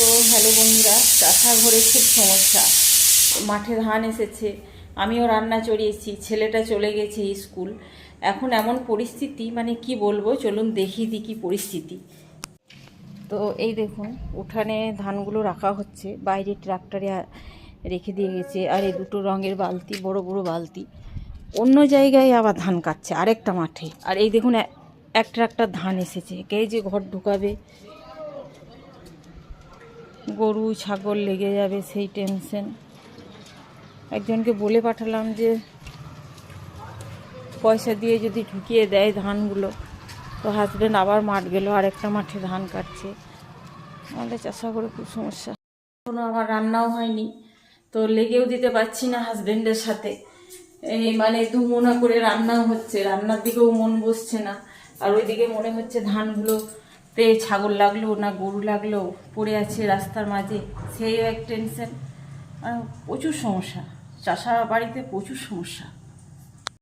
তো হ্যালো বন্ধুরা চাষা ঘরে খুব সমস্যা। মাঠে ধান এসেছে, আমিও রান্না চড়িয়েছি, ছেলেটা চলে গেছে স্কুল। এখন এমন পরিস্থিতি মানে কি বলব, চলুন দেখি কি পরিস্থিতি। তো এই দেখুন, উঠানে ধানগুলো রাখা হচ্ছে, বাইরে ট্রাক্টরে রেখে দিয়ে গেছে, আর এই দুটো রঙের বালতি, বড় বড় বালতি। অন্য জায়গায় আবার ধান কাটছে, আরেকটা মাঠে। আর এই দেখুন এক ট্রাক্টর ধান এসেছে, কে যে ঘর ঢুকাবে গরু, ছাগল লেগে যাবে সেই টেনশন একজনকে বলে পাঠালাম যে, পয়সা দিয়ে যদি ঢুকিয়ে দেয় ধানগুলো, তো হাজব্যান্ড আবার মাঠ গেল আরেকটা মাঠে ধান কাটছে। আমাদের চাষা করে খুব সমস্যা। কোনো আমার রান্নাও হয়নি, তো লেগেও দিতে পারছি না হাজব্যান্ডের সাথে। এই মানে দুমোনা করে রান্নাও হচ্ছে, রান্নার দিকেও মন বসছে না। আর ওইদিকে মনে হচ্ছে ধানগুলোতে ছাগল লাগল না গরু লাগল, পড়ে আছে রাস্তার মাঝে সেই এক টেনশন প্রচুর সমস্যা। চাষা বাড়িতে প্রচুর সমস্যা।